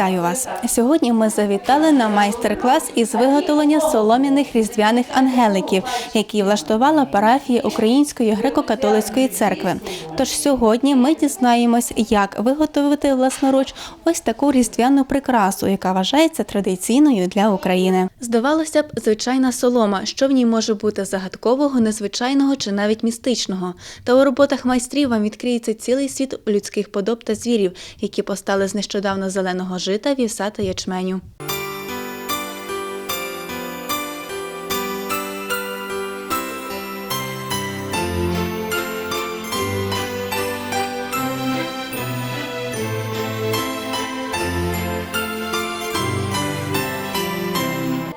Вітаю вас! Сьогодні ми завітали на майстер-клас із виготовлення солом'яних різдвяних ангеликів, які влаштувала парафія Української греко-католицької церкви. Тож сьогодні ми дізнаємось, як виготовити власноруч ось таку різдвяну прикрасу, яка вважається традиційною для України. Здавалося б, звичайна солома, що в ній може бути загадкового, незвичайного чи навіть містичного. Та у роботах майстрів вам відкриється цілий світ людських подоб та звірів, які постали з нещодавно зеленого жита, вівса та ячменю.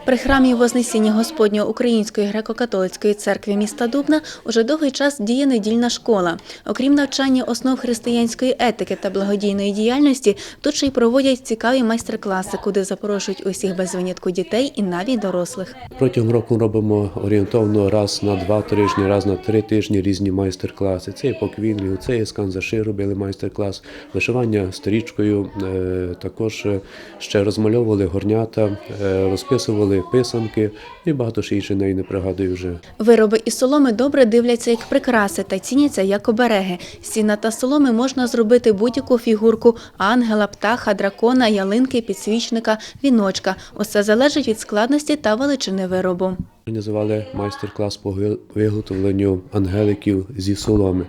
При храмі Вознесіння Господнього Української греко-католицької церкви міста Дубна уже довгий час діє недільна школа. Окрім навчання основ християнської етики та благодійної діяльності, тут ще й проводять цікаві майстер-класи, куди запрошують усіх без винятку дітей і навіть дорослих. Протягом року робимо орієнтовно раз на два тижні, раз на три тижні різні майстер-класи. Це і по квінлю, це і з канзаши робили майстер-клас, вишивання сторічкою, е, також е, ще розмальовували горнята, е, розписували писанки і багато ще інших неї не пригадую вже. Вироби із соломи добре дивляться як прикраси та ціняться як обереги. Сіна та соломи можна зробити будь-яку фігурку ангела, птаха, дракона, ялинки, підсвічника, віночка. Усе залежить від складності та величини виробу. Організували майстер-клас по виготовленню ангеликів зі соломи.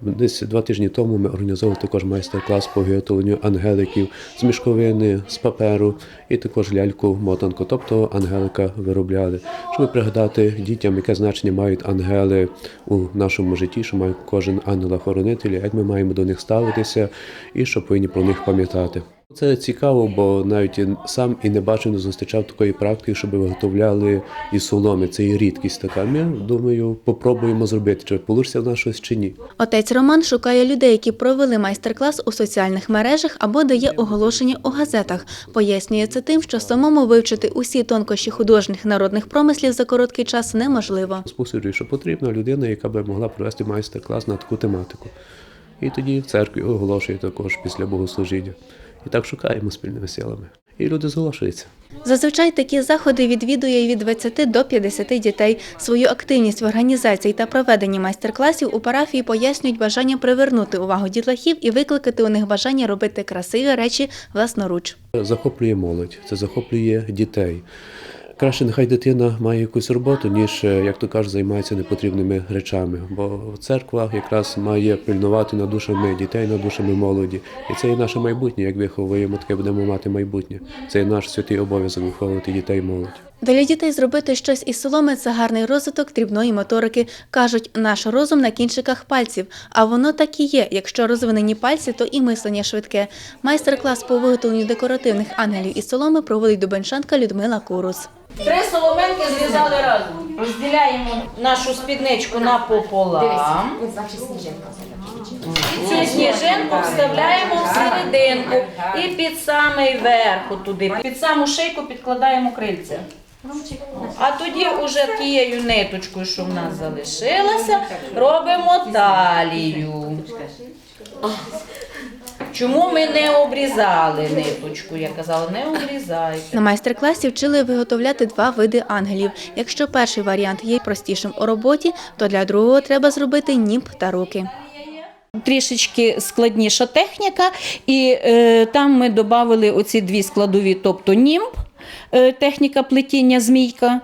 Десь два тижні тому ми організовували також майстер-клас по виготовленню ангеликів з мішковини, з паперу і також ляльку-мотанку, тобто ангелика виробляли. Щоб пригадати дітям, яке значення мають ангели у нашому житті, що має кожен ангел-охоронитель, як ми маємо до них ставитися і що повинні про них пам'ятати. Це цікаво, бо навіть сам і не бачив, не зустрічав такої практики, щоб виготовляли із соломи. Це і рідкість така. Ми думаю, попробуємо зробити, чи вийде в нас щось чи ні. Отець Роман шукає людей, які провели майстер-клас у соціальних мережах або дає оголошення у газетах. Пояснює це тим, що самому вивчити усі тонкощі художніх народних промислів за короткий час неможливо. Спостерігаю, що потрібна людина, яка би могла провести майстер-клас на таку тематику. І тоді в церкві оголошує також після богослужіння. І так шукаємо спільними силами. І люди зголошуються. Зазвичай такі заходи відвідує від 20 до 50 дітей. Свою активність в організації та проведенні майстер-класів у парафії пояснюють бажання привернути увагу дітлахів і викликати у них бажання робити красиві речі власноруч. Захоплює молодь, це захоплює дітей. Краще нехай дитина має якусь роботу, ніж, е, як то кажуть, займається непотрібними речами. Бо церква якраз має пильнувати над душами дітей, над душами молоді. І це і наше майбутнє. Як виховуємо, таке будемо мати майбутнє. Це і наш святий обов'язок виховувати дітей і молодь. Для дітей зробити щось із соломи це гарний розвиток дрібної моторики. Кажуть, наш розум на кінчиках пальців. А воно так і є. Якщо розвинені пальці, то і мислення швидке. Майстер-клас по виготовленню декоративних ангелів із соломи проводить дубенчанка Людмила Курус. Три соломинки зрізали разом. Розділяємо нашу спідничку напополам. Значить, сніжинка. І цю сніжинку вставляємо в серединку і під самий верх туди. Під саму шийку підкладаємо крильця. А тоді уже тією ниточкою, що в нас залишилася, робимо талію. Чому ми не обрізали ниточку? Я казала, не обрізайте. На майстер-класі вчили виготовляти два види ангелів. Якщо перший варіант є простішим у роботі, то для другого треба зробити німб та руки. Трішечки складніша техніка, і е, там ми додали оці дві складові, тобто німб, техніка плетіння змійка.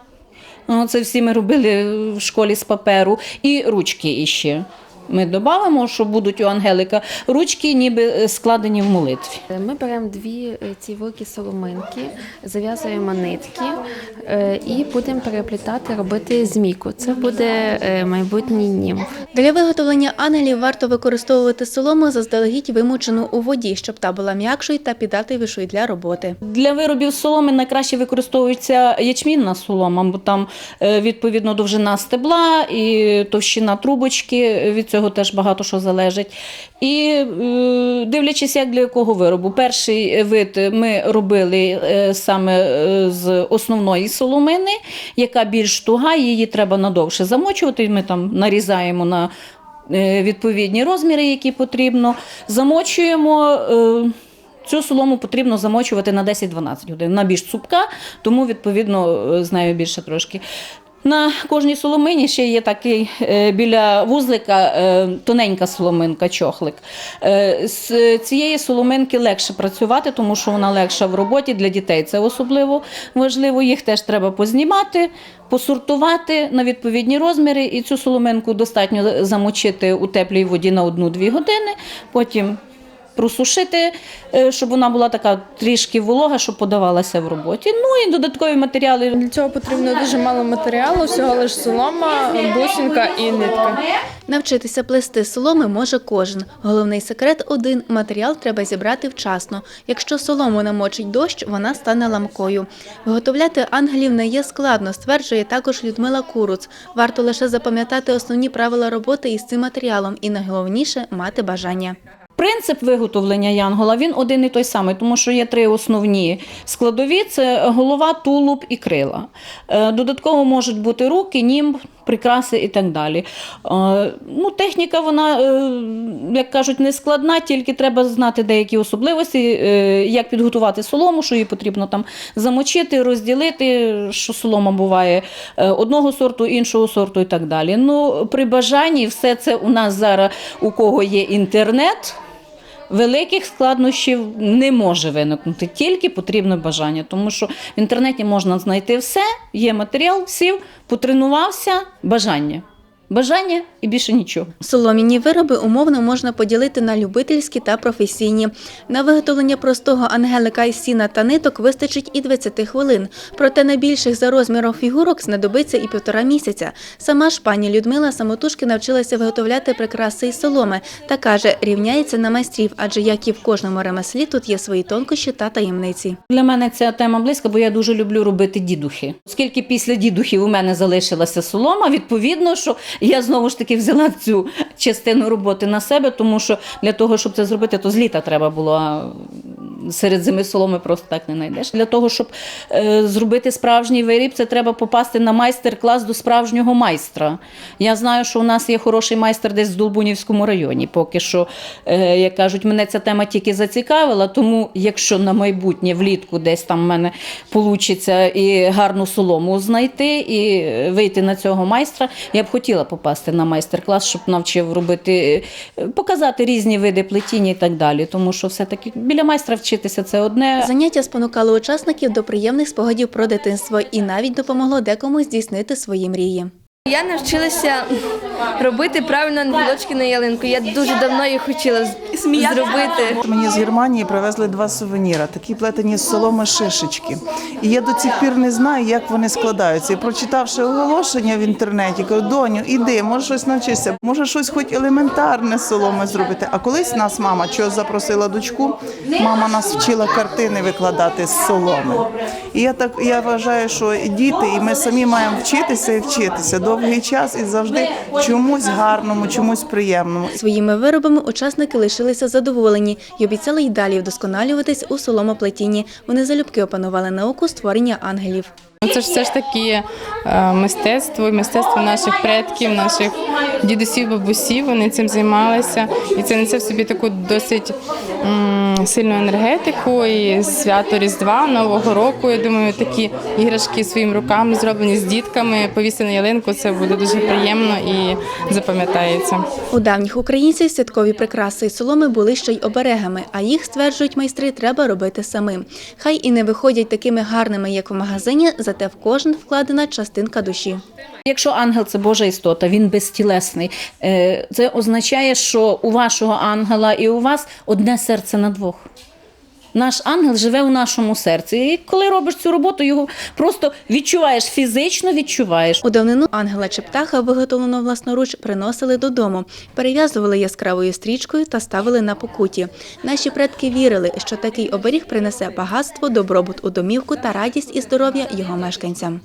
Ну, Це всі ми робили в школі з паперу, і ручки іще. Ми додамо, що будуть у Ангелика ручки, ніби е, складені в молитві. Ми беремо дві е, ці великі соломинки, зав'язуємо нитки е, і будемо переплітати, робити змійку. Це буде е, майбутній німф. Для виготовлення ангелів варто використовувати солому заздалегідь вимучену у воді, щоб та була м'якшою та піддатливішою для роботи. Для виробів соломи найкраще використовується ячмінна солома, бо там е, відповідно довжина стебла і товщина трубочки. Від цього теж багато що залежить. І е, дивлячись, як для якого виробу. Перший вид ми робили е, саме е, з основної соломини, яка більш туга, її треба надовше замочувати. Ми там нарізаємо на відповідні розміри, які потрібно. Замочуємо. Цю солому потрібно замочувати на 10-12 годин. Вона більш цупка, тому відповідно з нею більше трошки. На кожній соломині ще є такий е, біля вузлика е, тоненька соломинка, чохлик. Е, з цієї соломинки легше працювати, тому що вона легша в роботі для дітей. Це особливо важливо. Їх теж треба познімати, посортувати на відповідні розміри. І цю соломинку достатньо замочити у теплій воді на 1-2 години. Потім просушити, е, щоб вона була така трішки волога, щоб подавалася в роботі. Ну і додаткові матеріали. Для цього потрібно дуже мало матеріалу, всього лише солома, бусинка і нитка. Навчитися плести соломи може кожен. Головний секрет один – матеріал треба зібрати вчасно. Якщо солому намочить дощ, вона стане ламкою. Виготовляти ангелів не є складно, стверджує також Людмила Куруц. Варто лише запам'ятати основні правила роботи із цим матеріалом і найголовніше – мати бажання. Принцип виготовлення янгола він один і той самий, тому що є три основні складові: це голова, тулуб і крила. Е, Додатково можуть бути руки, німб, прикраси і так далі. Е, Ну, техніка, вона, е, як кажуть, не складна, тільки треба знати деякі особливості, як підготувати солому, що її потрібно там замочити, розділити, що солома буває одного сорту, іншого сорту і так далі. Ну, при бажанні все це у нас зараз, у кого є інтернет. Великих складнощів не може виникнути, тільки потрібне бажання, тому що в інтернеті можна знайти все, є матеріал, сів, потренувався, бажання. Бажання і більше нічого. Солом'яні вироби умовно можна поділити на любительські та професійні. На виготовлення простого ангелика із сіна та ниток вистачить і 20 хвилин. Проте на більших за розміром фігурок знадобиться і півтора місяця. Сама ж пані Людмила самотужки навчилася виготовляти прикраси із соломи та каже, рівняється на майстрів, адже як і в кожному ремеслі, тут є свої тонкощі та таємниці. Для мене ця тема близька, бо я дуже люблю робити дідухи. Оскільки після дідухів у мене залишилася солома, відповідно, що я знову ж таки взяла цю частину роботи на себе, тому що для того, щоб це зробити, то з літа треба було. Серед зими соломи просто так не знайдеш. Для того, щоб е, зробити справжній виріб, це треба попасти на майстер-клас до справжнього майстра. Я знаю, що у нас є хороший майстер десь в Долбунівському районі. Поки що, е, як кажуть, мене ця тема тільки зацікавила. Тому, якщо на майбутнє влітку десь там в мене вийде і гарну солому знайти і вийти на цього майстра, я б хотіла попасти на майстер-клас, щоб навчив робити, е, показати різні види плетіння і так далі. Тому що все-таки біля майстра вчитися це одне. Заняття спонукало учасників до приємних спогадів про дитинство і навіть допомогло декому здійснити свої мрії. Я навчилася робити правильно ангелочки на ялинку. Я дуже давно їх хотіла зробити. Мені з Германії привезли два сувеніра, такі плетені з соломи шишечки. І я до цих пір не знаю, як вони складаються. І прочитавши оголошення в інтернеті, кажу, доню, іди, може щось навчишся, може щось хоч елементарне з соломи зробити. А колись нас мама чогось запросила дочку, мама нас вчила картини викладати з соломи. І я так я вважаю, що діти, і ми самі маємо вчитися і вчитися довгий час і завжди чомусь гарному, чомусь приємному. Своїми виробами учасники лишилися задоволені і обіцяли й далі вдосконалюватись у соломоплетінні. Вони залюбки опанували науку створення ангелів. Ну, Це ж все ж таки е, мистецтво, мистецтво наших предків, наших дідусів, бабусів. Вони цим займалися. І це несе в собі таку досить м, сильну енергетику. І свято Різдва, Нового року. Я думаю, такі іграшки своїми руками зроблені з дітками, повісти на ялинку. Це буде дуже приємно і запам'ятається. У давніх українців святкові прикраси із соломи були ще й оберегами, а їх, стверджують майстри, треба робити самим. Хай і не виходять такими гарними, як в магазині, зате в кожен вкладена частинка душі. Якщо ангел це Божа істота, він безтілесний. Е, Це означає, що у вашого ангела і у вас одне серце на двох. Наш ангел живе у нашому серці. І коли робиш цю роботу, його просто відчуваєш фізично відчуваєш. У давнину ангела чи птаха, виготовленого власноруч, приносили додому, перев'язували яскравою стрічкою та ставили на покуті. Наші предки вірили, що такий оберіг принесе багатство, добробут у домівку та радість і здоров'я його мешканцям.